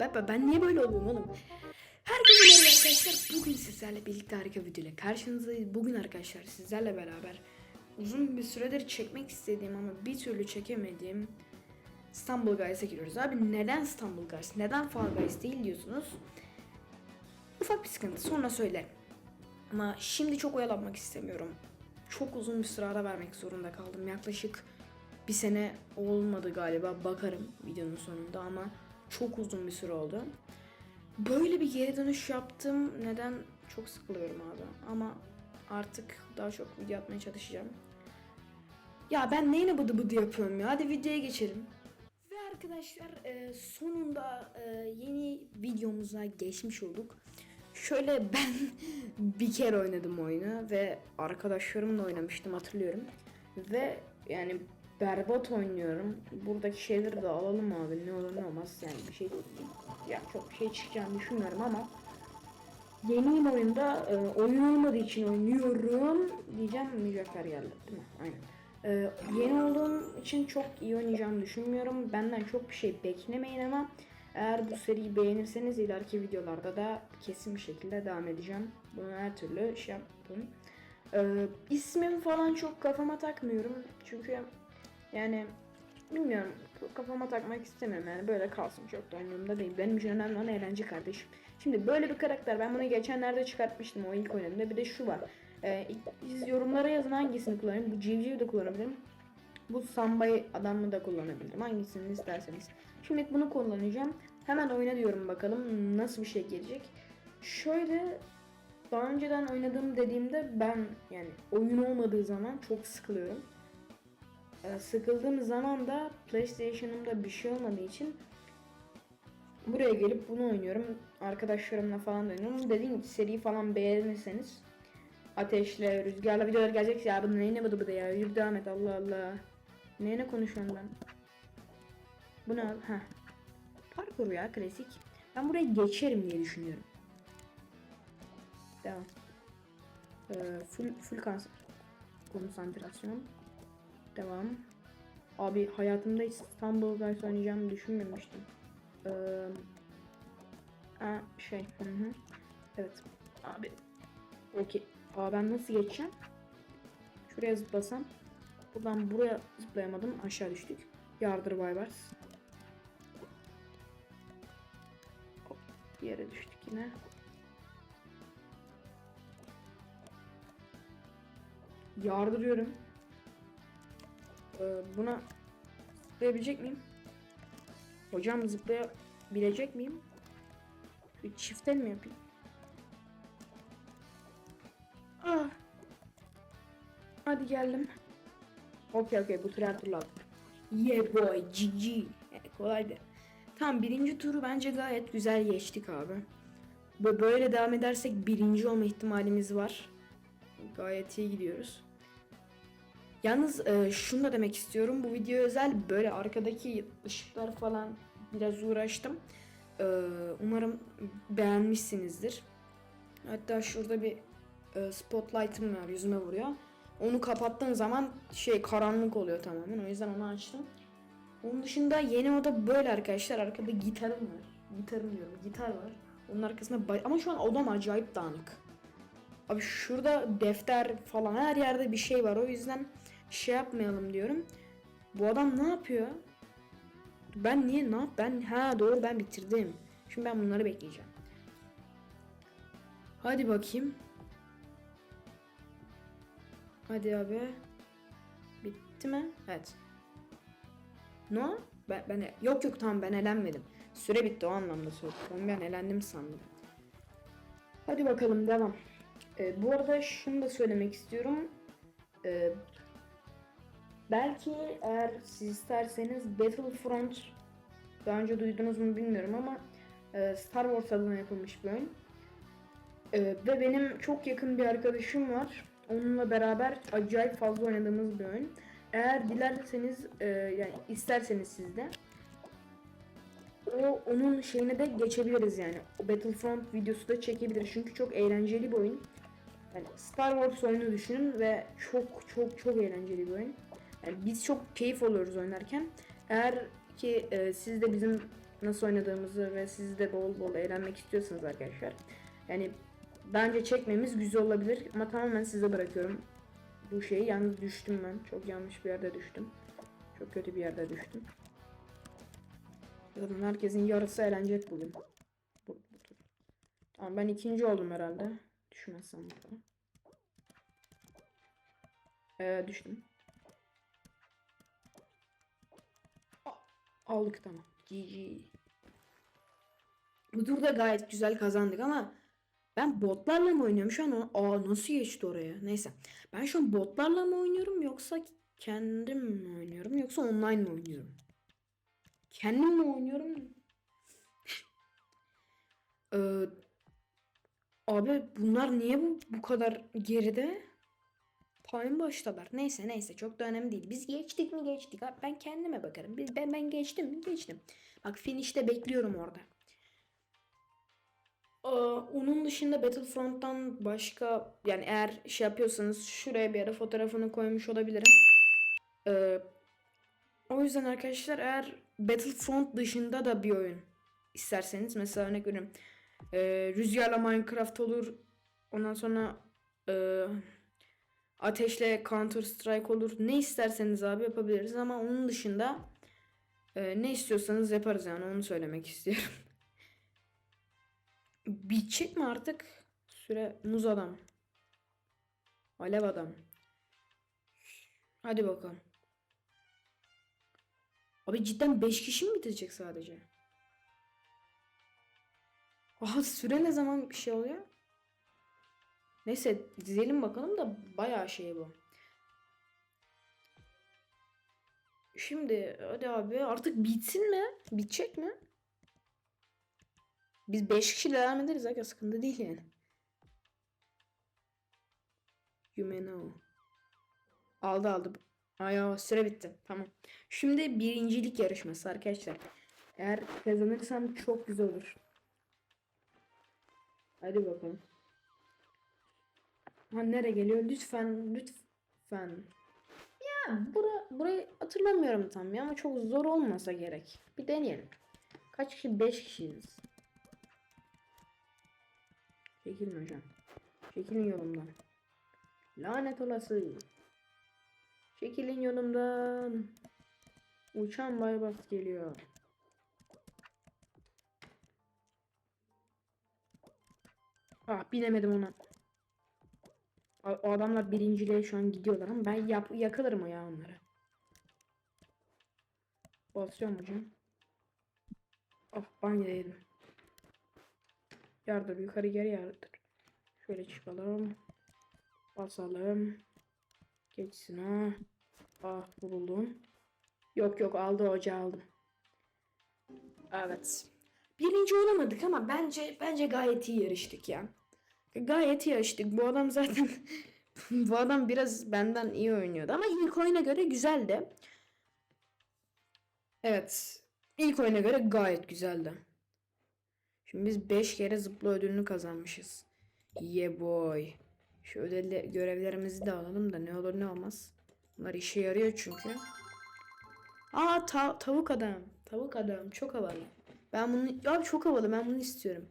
Ben, ben, niye böyle oluyorum oğlum? Herkese merhaba arkadaşlar. Bugün sizlerle birlikte harika videoyla karşınızdayız. Bugün arkadaşlar sizlerle beraber uzun bir süredir çekmek istediğim ama bir türlü çekemediğim İstanbul Guys'a giriyoruz. Abi neden İstanbul Guys? Neden Fall Guys değil diyorsunuz? Ufak bir sıkıntı sonra söylerim. Ama şimdi çok oyalanmak istemiyorum. Çok uzun bir süre vermek zorunda kaldım. Yaklaşık bir sene olmadı galiba. Bakarım videonun sonunda ama çok uzun bir süre oldu. Böyle bir geri dönüş yaptım. Neden? Çok sıkılıyorum abi. Ama artık daha çok video atmaya çalışacağım. Ya ben neyine bıdı bıdı yapıyorum ya? Hadi videoya geçelim. Ve arkadaşlar e, sonunda e, yeni videomuza geçmiş olduk. Şöyle ben bir kere oynadım oyunu ve arkadaşlarımla oynamıştım hatırlıyorum. Ve yani berbat oynuyorum. Buradaki şeyleri de alalım abi ne olur ne olmaz yani bir şey ya çok bir şey çıkacağını düşünmüyorum ama yeniyim oyunda e, oyun olmadığı için oynuyorum diyeceğim mücevher geldi değil mi? Aynen. E, yeni olduğum için çok iyi oynayacağımı düşünmüyorum. Benden çok bir şey beklemeyin ama eğer bu seriyi beğenirseniz ileriki videolarda da kesin bir şekilde devam edeceğim. Bunu her türlü şey yaptım. Ee, ismim falan çok kafama takmıyorum. Çünkü yani bilmiyorum kafama takmak istemiyorum yani böyle kalsın çok da önemli değil. Benim için önemli olan eğlence kardeşim. Şimdi böyle bir karakter ben bunu geçenlerde çıkartmıştım o ilk oynadığımda bir de şu var. Ee, siz yorumlara yazın hangisini kullanayım. Bu civciv de kullanabilirim. Bu sambayı adamı da kullanabilirim. Hangisini isterseniz. Şimdi bunu kullanacağım. Hemen oyna diyorum bakalım nasıl bir şey gelecek. Şöyle daha önceden oynadığım dediğimde ben yani oyun olmadığı zaman çok sıkılıyorum. Ee, sıkıldığım zaman da PlayStation'ımda bir şey olmadığı için buraya gelip bunu oynuyorum. Arkadaşlarımla falan da oynuyorum. Dediğim gibi seriyi falan beğenirseniz ateşle, rüzgarla videolar gelecek ya bu neyine bıdı bıdı ya yürü devam et Allah Allah. Neyine konuşuyorum ben? Bu ne? Ha. Parkur ya klasik. Ben buraya geçerim diye düşünüyorum. Devam. Ee, full full kons- konsantrasyon. Devam. Abi hayatımda hiç İstanbul Guys oynayacağımı düşünmemiştim. Ee, aa, şey. Hı hı. Evet. Abi. Okey. Aa ben nasıl geçeceğim? Şuraya zıplasam. Buradan buraya zıplayamadım. Aşağı düştük. Yardır Baybars. Hop, yere düştük yine. Yardırıyorum. Ee, buna zıplayabilecek miyim? Hocam zıplayabilecek miyim? Bir çift el mi yapayım? Ah. Hadi geldim. Okey okey bu tur her türlü aldım. Yeah boy GG. Yani kolaydı. Tamam birinci turu bence gayet güzel geçtik abi. Böyle devam edersek birinci olma ihtimalimiz var. Gayet iyi gidiyoruz. Yalnız e, şunu da demek istiyorum. Bu video özel böyle arkadaki ışıklar falan biraz uğraştım. E, umarım beğenmişsinizdir. Hatta şurada bir e, spotlight'ım var yüzüme vuruyor. Onu kapattığım zaman şey karanlık oluyor tamamen. O yüzden onu açtım. Onun dışında yeni oda böyle arkadaşlar. Arkada gitarım var. Gitarım diyorum. Gitar var. Onun arkasında ama şu an odam acayip dağınık. Abi şurada defter falan her yerde bir şey var. O yüzden şey yapmayalım diyorum. Bu adam ne yapıyor? Ben niye ne yap? Ben ha doğru ben bitirdim. Şimdi ben bunları bekleyeceğim. Hadi bakayım. Hadi abi. Bitti mi? Evet. No? Ben, ben yok yok tamam ben elenmedim. Süre bitti o anlamda söyledim. Ben elendim sandım. Hadi bakalım devam. Ee, bu arada şunu da söylemek istiyorum. Ee, belki eğer siz isterseniz Battlefront daha önce duydunuz mu bilmiyorum ama e, Star Wars adına yapılmış bir oyun. Ee, ve benim çok yakın bir arkadaşım var. Onunla beraber acayip fazla oynadığımız bir oyun. Eğer dilerseniz e, yani isterseniz siz de o onun şeyine de geçebiliriz yani. O Battlefront videosu da çekebiliriz çünkü çok eğlenceli bir oyun. Yani Star Wars oyunu düşünün ve çok çok çok eğlenceli bir oyun. Yani biz çok keyif alıyoruz oynarken. Eğer ki e, siz de bizim nasıl oynadığımızı ve siz de bol bol eğlenmek istiyorsanız arkadaşlar. Yani bence çekmemiz güzel olabilir ama tamamen size bırakıyorum. Bu şeyi yalnız düştüm ben. Çok yanlış bir yerde düştüm. Çok kötü bir yerde düştüm. Zaten herkesin yarısı eğlenecek bugün. Tamam ben ikinci oldum herhalde. Düşmezsem burada. Ee, düştüm. Aldık tamam. GG. Bu turda gayet güzel kazandık ama ben botlarla mı oynuyorum şu an? Aa nasıl geçti oraya? Neyse. Ben şu an botlarla mı oynuyorum yoksa kendim mi oynuyorum yoksa online mi oynuyorum? Kendim mi oynuyorum? Ee, abi bunlar niye bu, bu kadar geride? Time baştalar. Neyse neyse çok da önemli değil. Biz geçtik mi geçtik. Abi ben kendime bakarım. Biz, ben, ben geçtim mi geçtim. Bak finish'te bekliyorum orada. Aa, onun dışında Battlefront'tan başka yani eğer şey yapıyorsanız şuraya bir yere fotoğrafını koymuş olabilirim. Ee, o yüzden arkadaşlar eğer Battlefront dışında da bir oyun isterseniz mesela örnek veriyorum ee, Rüzgarla Minecraft olur ondan sonra ee, Ateşle Counter Strike olur ne isterseniz abi yapabiliriz ama onun dışında ee, ne istiyorsanız yaparız yani onu söylemek istiyorum. Bitecek mi artık? Süre muz adam. Alev adam. Hadi bakalım. Abi cidden 5 kişi mi bitecek sadece? Aha süre ne zaman bir şey oluyor? Neyse dizelim bakalım da bayağı şey bu. Şimdi hadi abi artık bitsin mi? Bitecek mi? Biz 5 kişi devam ederiz aga sıkıntı değil yani. Yumeno. Aldı aldı. Ay o süre bitti. Tamam. Şimdi birincilik yarışması arkadaşlar. Eğer kazanırsam çok güzel olur. Hadi bakalım. Ha nereye geliyor? Lütfen lütfen. Ya bura, burayı hatırlamıyorum tam ya ama çok zor olmasa gerek. Bir deneyelim. Kaç kişi? 5 kişiyiz. Çekilin hocam. Çekilin yolumdan. Lanet olası. Çekilin yolumdan. Uçan Baybars geliyor. Ah binemedim ona. O adamlar birinciliğe şu an gidiyorlar ama ben yap yakalarım ya onları. Basıyorum hocam. Ah banyo yedim. Yardır yukarı geri yardır. Şöyle çıkalım. Basalım. Geçsin ha. Ah vuruldum. Yok yok aldı hoca aldım. Evet. Birinci olamadık ama bence bence gayet iyi yarıştık ya. Gayet iyi yarıştık. Bu adam zaten bu adam biraz benden iyi oynuyordu ama ilk oyuna göre güzeldi. Evet. İlk oyuna göre gayet güzeldi. Şimdi biz 5 kere zıpla ödülünü kazanmışız. Yeah boy. Şu ödevle görevlerimizi de alalım da ne olur ne olmaz. Bunlar işe yarıyor çünkü. Aa ta- tavuk adam. Tavuk adam çok havalı. Ben bunu ya çok havalı ben bunu istiyorum.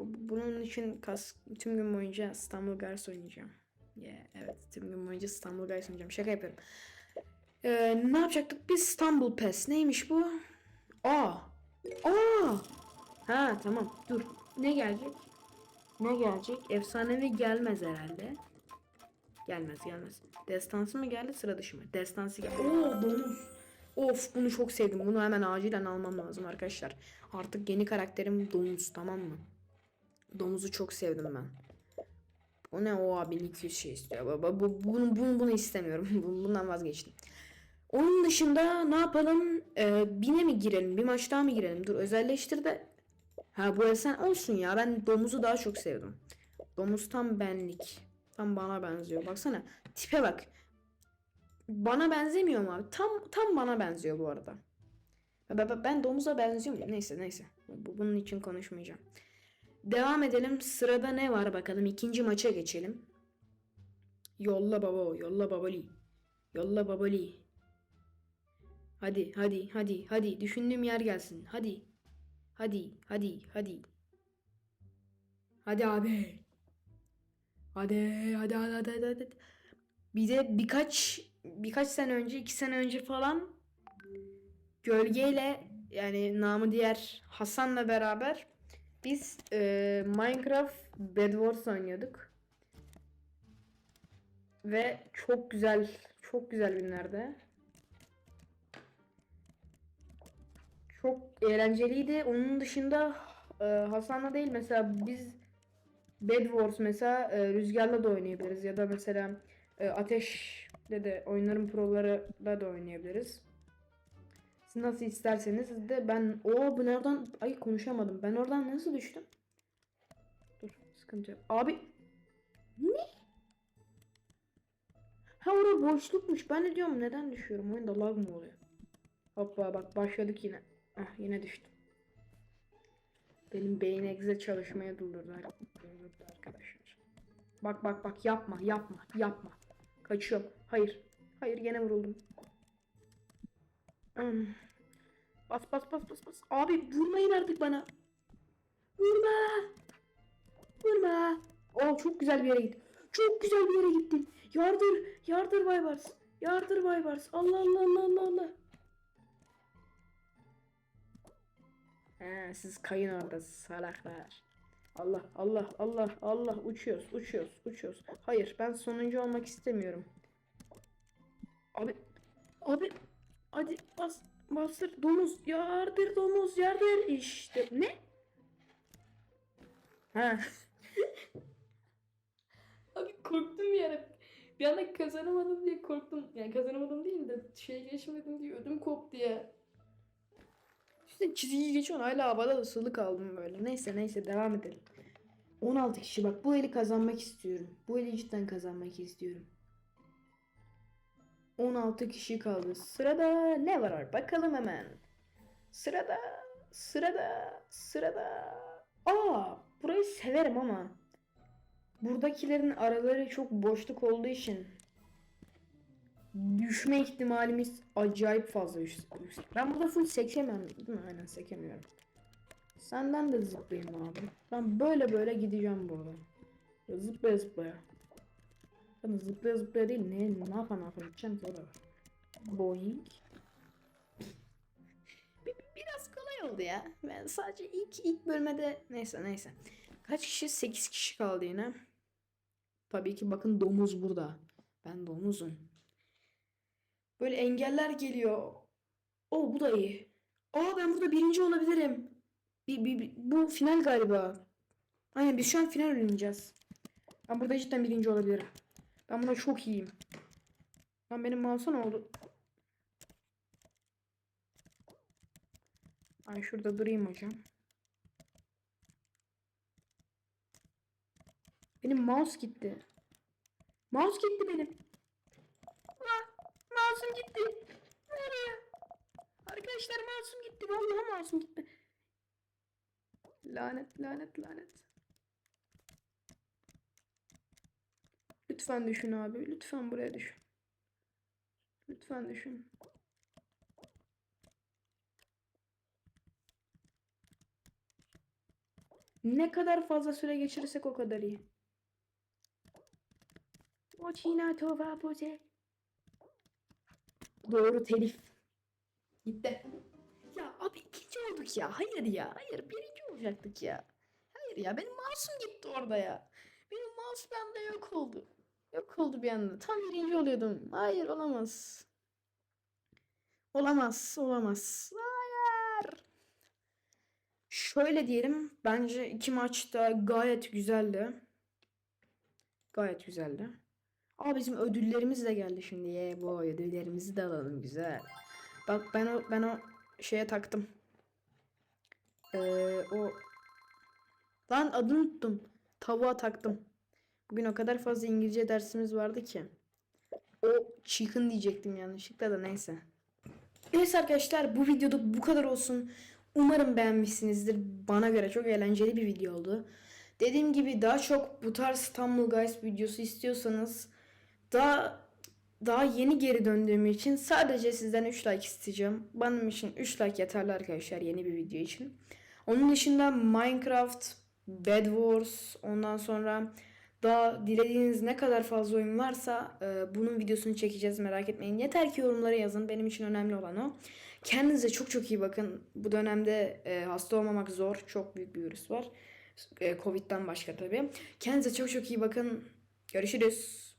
Bu- bunun için kas tüm gün boyunca İstanbul Guys oynayacağım. Yeah, evet tüm gün boyunca İstanbul Guys oynayacağım. Şaka yapıyorum. Ee, ne yapacaktık? Biz İstanbul Pass. Neymiş bu? Aa. Aa. Ha tamam dur. Ne gelecek? Ne gelecek? Efsanevi gelmez herhalde. Gelmez gelmez. Destansı mı geldi sıra dışı mı? Destansı geldi. Oo domuz. Of bunu çok sevdim. Bunu hemen acilen almam lazım arkadaşlar. Artık yeni karakterim domuz tamam mı? Domuzu çok sevdim ben. O ne o abi 200 şey istiyor. Baba bu, bunu, bunu, bunu istemiyorum. Bundan vazgeçtim. Onun dışında ne yapalım? Ee, bine mi girelim? Bir maç daha mı girelim? Dur özelleştir de. Ha bu esen olsun ya. Ben domuzu daha çok sevdim. Domuz tam benlik. Tam bana benziyor. Baksana. Tipe bak. Bana benzemiyor mu abi? Tam tam bana benziyor bu arada. Ben, domuza benziyor muyum? Neyse neyse. Bu, bunun için konuşmayacağım. Devam edelim. Sırada ne var bakalım. İkinci maça geçelim. Yolla baba, yolla babali. Yolla babali. Hadi, hadi, hadi, hadi. Düşündüğüm yer gelsin. Hadi. Hadi, hadi, hadi. Hadi abi. Hadi, hadi, hadi, hadi, hadi, hadi. Bir de birkaç birkaç sene önce, iki sene önce falan gölgeyle yani namı diğer Hasan'la beraber biz e, Minecraft Bed Wars oynuyorduk. Ve çok güzel, çok güzel günlerde. Çok eğlenceliydi. Onun dışında e, Hasan'la değil mesela biz Bed Wars mesela e, Rüzgar'la da oynayabiliriz ya da mesela e, Ateş'le de oyunların prolarıyla da oynayabiliriz. Siz nasıl isterseniz de ben o bu nereden ay konuşamadım. Ben oradan nasıl düştüm? Dur sıkıntı. Abi ne? Ha orada boşlukmuş. Ben de diyorum neden düşüyorum? Oyunda lag mı oluyor? Hoppa bak başladık yine. Ah yine düştüm. Benim beyin egze çalışmaya durdurdu arkadaşlar. Bak bak bak yapma yapma yapma. Kaçıyorum. Hayır. Hayır gene vuruldum. Bas bas bas bas bas. Abi vurmayın artık bana. Vurma. Vurma. Oh çok güzel bir yere gittim. Çok güzel bir yere gittim. Yardır. Yardır Baybars. Yardır Baybars. Allah Allah Allah Allah Allah. He, siz kayın orada salaklar. Allah Allah Allah Allah uçuyoruz uçuyoruz uçuyoruz. Hayır ben sonuncu olmak istemiyorum. Abi abi hadi bas bastır domuz yardır domuz yardır işte ne? Ha. Abi korktum yani. Bir anda kazanamadım diye korktum. Yani kazanamadım değil de şey geçmedim diye ödüm koptu ya. İşte çizgiyi geçiyorsun hala havada da sılık kaldım böyle. Neyse neyse devam edelim. 16 kişi bak bu eli kazanmak istiyorum. Bu eli cidden kazanmak istiyorum. 16 kişi kaldı. Sırada ne var bakalım hemen. Sırada sırada sırada. Aa burayı severim ama. Buradakilerin araları çok boşluk olduğu için düşme ihtimalimiz acayip fazla yüksek. Ben burada full sekemiyorum değil mi? Aynen sekemiyorum. Senden de zıplayayım abi. Ben böyle böyle gideceğim burada. Ya Zıplaya zıplaya. Ben zıplaya zıplaya değil ne ne yapa ne yapa gideceğim ki o da var. Boing. Bir- Biraz kolay oldu ya. Ben sadece ilk ilk bölmede neyse neyse. Kaç kişi? 8 kişi kaldı yine. Tabii ki bakın domuz burada. Ben domuzum. Böyle engeller geliyor. O bu da iyi. Aa ben burada birinci olabilirim. Bir, bir, bir- bu final galiba. Aynen biz şu an final oynayacağız. Ben burada cidden birinci olabilirim. Ben buna çok iyiyim. Lan benim mouse'a ne oldu? Ay şurada durayım hocam. Benim mouse gitti. Mouse gitti benim. Aa, mouse'um gitti. Nereye? Arkadaşlar mouse'um gitti. Vallahi mouse'um gitti. Lanet lanet lanet. Lütfen düşün abi. Lütfen buraya düşün. Lütfen düşün. Ne kadar fazla süre geçirirsek o kadar iyi. Ochina tova poze. Doğru telif. Gitti. Ya abi ikinci olduk ya. Hayır ya. Hayır birinci olacaktık ya. Hayır ya benim mouse'um gitti orada ya. Benim mouse bende yok oldu. Yok oldu bir anda. Tam birinci oluyordum. Hayır olamaz. Olamaz. Olamaz. Hayır. Şöyle diyelim. Bence iki maçta gayet güzeldi. Gayet güzeldi. Aa bizim ödüllerimiz de geldi şimdi. Ye bu ödüllerimizi de alalım güzel. Bak ben o ben o şeye taktım. Ee, o lan adını unuttum. Tavuğa taktım. Bugün o kadar fazla İngilizce dersimiz vardı ki. O chicken diyecektim yanlışlıkla da neyse. Neyse arkadaşlar bu videoda bu kadar olsun. Umarım beğenmişsinizdir. Bana göre çok eğlenceli bir video oldu. Dediğim gibi daha çok bu tarz İstanbul Guys videosu istiyorsanız daha daha yeni geri döndüğüm için sadece sizden 3 like isteyeceğim. Benim için 3 like yeterli arkadaşlar yeni bir video için. Onun dışında Minecraft, Bed Wars, ondan sonra daha dilediğiniz ne kadar fazla oyun varsa e, bunun videosunu çekeceğiz merak etmeyin. Yeter ki yorumlara yazın. Benim için önemli olan o. Kendinize çok çok iyi bakın. Bu dönemde e, hasta olmamak zor. Çok büyük bir virüs var. E, Covid'den başka tabii. Kendinize çok çok iyi bakın. Görüşürüz.